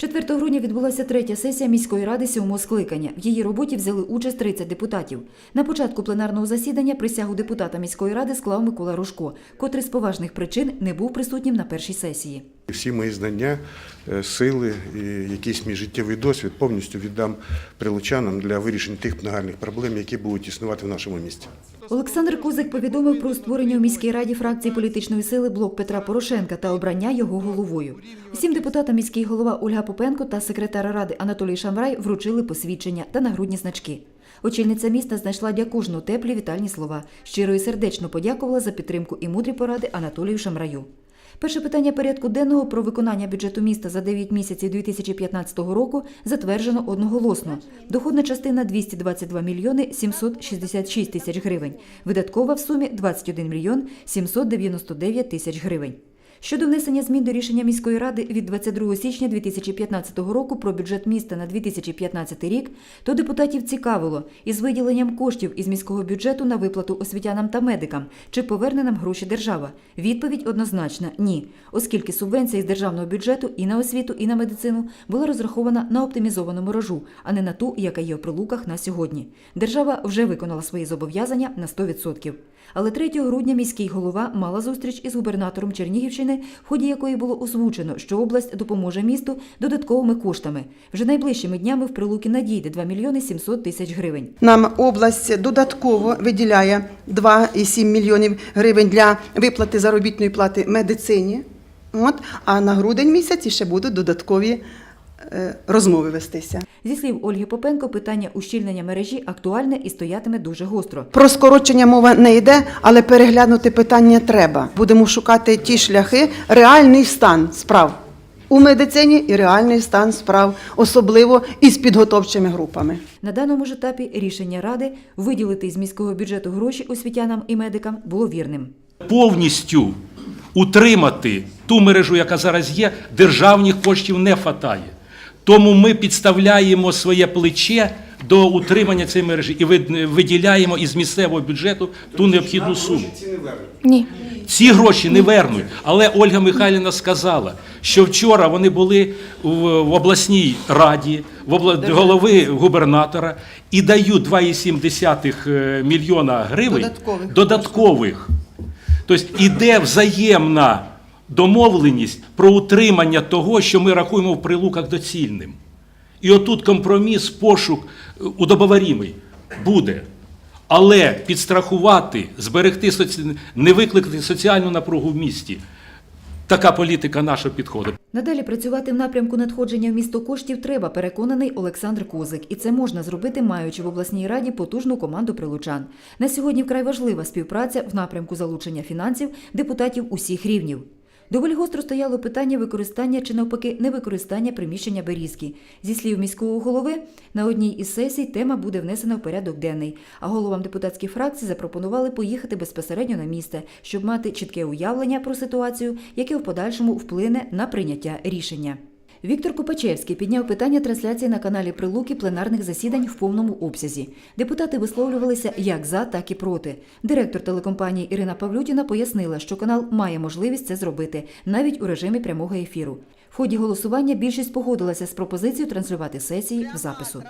4 грудня відбулася третя сесія міської ради сьомого скликання. В її роботі взяли участь 30 депутатів. На початку пленарного засідання присягу депутата міської ради склав Микола Рожко, котрий з поважних причин не був присутнім на першій сесії. Всі мої знання, е, сили і якийсь мій життєвий досвід повністю віддам прилучанам для вирішення тих нагальних проблем, які будуть існувати в нашому місті. Олександр Кузик повідомив про створення у міській раді фракції політичної сили блок Петра Порошенка та обрання його головою. Усім депутатам міський голова Ольга Попенко та секретар ради Анатолій Шамрай вручили посвідчення та нагрудні значки. Очільниця міста знайшла для кожного теплі вітальні слова. Щиро і сердечно подякувала за підтримку і мудрі поради Анатолію Шамраю. Перше питання порядку денного про виконання бюджету міста за 9 місяців 2015 року затверджено одноголосно. Доходна частина 222 мільйони 766 тисяч гривень. Видаткова в сумі 21 мільйон 799 тисяч гривень. Щодо внесення змін до рішення міської ради від 22 січня 2015 року про бюджет міста на 2015 рік, то депутатів цікавило із виділенням коштів із міського бюджету на виплату освітянам та медикам чи поверне нам гроші держава. Відповідь однозначна ні, оскільки субвенція з державного бюджету і на освіту, і на медицину була розрахована на оптимізовану мережу, а не на ту, яка є в прилуках на сьогодні. Держава вже виконала свої зобов'язання на 100%. Але 3 грудня міський голова мала зустріч із губернатором Чернігівщини, в ході якої було озвучено, що область допоможе місту додатковими коштами. Вже найближчими днями в Прилуки надійде 2 мільйони 700 тисяч гривень. Нам область додатково виділяє 2,7 мільйонів гривень для виплати заробітної плати медицині. От, а на грудень місяці ще будуть додаткові е, розмови вестися. Зі слів Ольги Попенко, питання ущільнення мережі актуальне і стоятиме дуже гостро. Про скорочення мова не йде, але переглянути питання треба. Будемо шукати ті шляхи, реальний стан справ у медицині і реальний стан справ, особливо із підготовчими групами. На даному ж етапі рішення ради виділити із міського бюджету гроші освітянам і медикам було вірним. повністю утримати ту мережу, яка зараз є, державних коштів не вистачає. Тому ми підставляємо своє плече до утримання цієї мережі і виділяємо із місцевого бюджету ту необхідну суму. Ні. Ці гроші не вернуть. Але Ольга Михайлівна сказала, що вчора вони були в, обласній раді, в обла... голови губернатора і дають 2,7 е, мільйона гривень Додаткових. додаткових. Тобто іде взаємна домовленість про утримання того, що ми рахуємо в прилуках доцільним. І отут компроміс, пошук е, удобоварімий буде. Але підстрахувати, зберегти соці... не викликати соціальну напругу в місті. Така політика наша підходить. Надалі працювати в напрямку надходження в місто коштів треба, переконаний Олександр Козик. І це можна зробити, маючи в обласній раді потужну команду прилучан. На сьогодні вкрай важлива співпраця в напрямку залучення фінансів депутатів усіх рівнів. Доволі гостро стояло питання використання чи навпаки невикористання приміщення Берізки. Зі слів міського голови, на одній із сесій тема буде внесена в порядок денний, а головам депутатських фракцій запропонували поїхати безпосередньо на місце, щоб мати чітке уявлення про ситуацію, яке в подальшому вплине на прийняття рішення. Віктор Копачевський підняв питання трансляції на каналі Прилуки пленарних засідань в повному обсязі. Депутати висловлювалися як за, так і проти. Директор телекомпанії Ірина Павлютіна пояснила, що канал має можливість це зробити навіть у режимі прямого ефіру. В ході голосування більшість погодилася з пропозицією транслювати сесії в запису.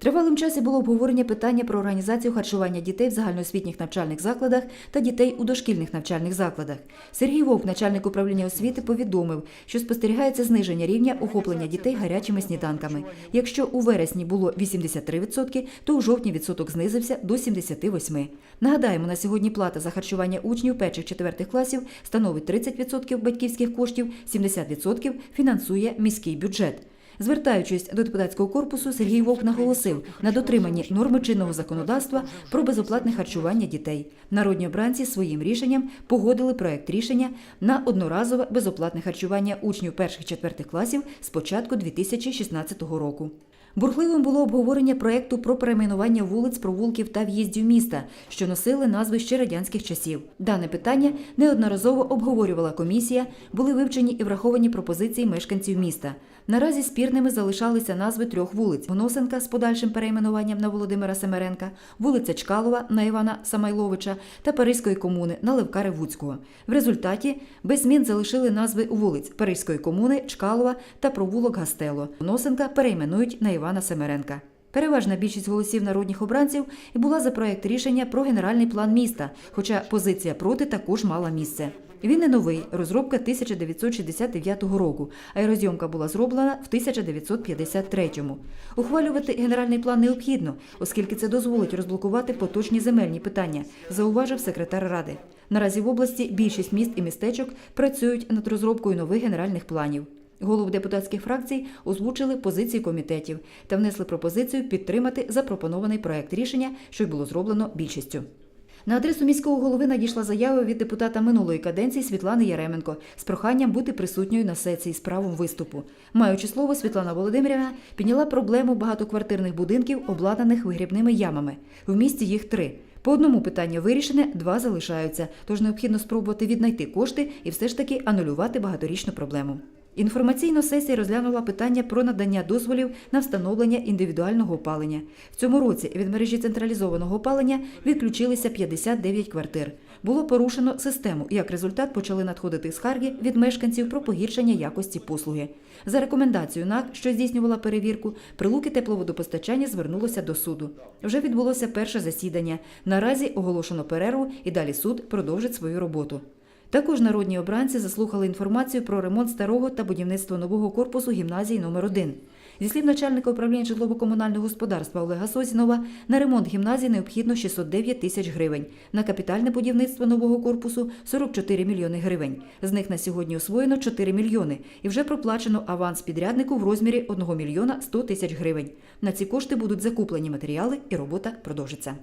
Тривалим часі було обговорення питання про організацію харчування дітей в загальноосвітніх навчальних закладах та дітей у дошкільних навчальних закладах. Сергій Вовк, начальник управління освіти, повідомив, що спостерігається зниження рівня охоплення дітей гарячими сніданками. Якщо у вересні було 83%, то у жовтні відсоток знизився до 78%. Нагадаємо, на сьогодні плата за харчування учнів перших-четвертих класів становить 30% батьківських коштів, 70% фінансує міський бюджет. Звертаючись до депутатського корпусу, Сергій Вовк наголосив на дотриманні норми чинного законодавства про безоплатне харчування дітей. Народні обранці своїм рішенням погодили проект рішення на одноразове безоплатне харчування учнів перших-четвертих класів з початку 2016 року. Бурхливим було обговорення проекту про перейменування вулиць, провулків та в'їздів міста, що носили назви ще радянських часів. Дане питання неодноразово обговорювала комісія, були вивчені і враховані пропозиції мешканців міста. Наразі спірними залишалися назви трьох вулиць: Гносенка з подальшим перейменуванням на Володимира Семеренка, вулиця Чкалова на Івана Самайловича та Паризької комуни на Левка Ревуцького. В результаті без змін залишили назви вулиць Паризької комуни, Чкалова та провулок Гастело. Гносенка перейменують на Івана Семеренка. Переважна більшість голосів народних обранців і була за проект рішення про генеральний план міста, хоча позиція проти також мала місце. Він не новий, розробка 1969 року, а аерозйомка була зроблена в 1953-му. Ухвалювати генеральний план необхідно, оскільки це дозволить розблокувати поточні земельні питання, зауважив секретар ради. Наразі в області більшість міст і містечок працюють над розробкою нових генеральних планів. Голови депутатських фракцій озвучили позиції комітетів та внесли пропозицію підтримати запропонований проект рішення, що й було зроблено більшістю. На адресу міського голови надійшла заява від депутата минулої каденції Світлани Яременко з проханням бути присутньою на сесії з правом виступу. Маючи слово, Світлана Володимирівна підняла проблему багатоквартирних будинків, обладнаних вигрібними ямами. В місті їх три. По одному питанню вирішене, два залишаються, тож необхідно спробувати віднайти кошти і все ж таки анулювати багаторічну проблему. Інформаційно сесія розглянула питання про надання дозволів на встановлення індивідуального опалення. В цьому році від мережі централізованого опалення відключилися 59 квартир. Було порушено систему. Як результат, почали надходити скарги від мешканців про погіршення якості послуги. За рекомендацією НАК, що здійснювала перевірку, прилуки тепловодопостачання звернулося до суду. Вже відбулося перше засідання. Наразі оголошено перерву і далі суд продовжить свою роботу. Також народні обранці заслухали інформацію про ремонт старого та будівництво нового корпусу гімназії номер 1 Зі слів начальника управління житлово-комунального господарства Олега Созінова, на ремонт гімназії необхідно 609 тисяч гривень. На капітальне будівництво нового корпусу 44 мільйони гривень. З них на сьогодні освоєно 4 мільйони і вже проплачено аванс підряднику в розмірі 1 мільйона 100 тисяч гривень. На ці кошти будуть закуплені матеріали і робота продовжиться.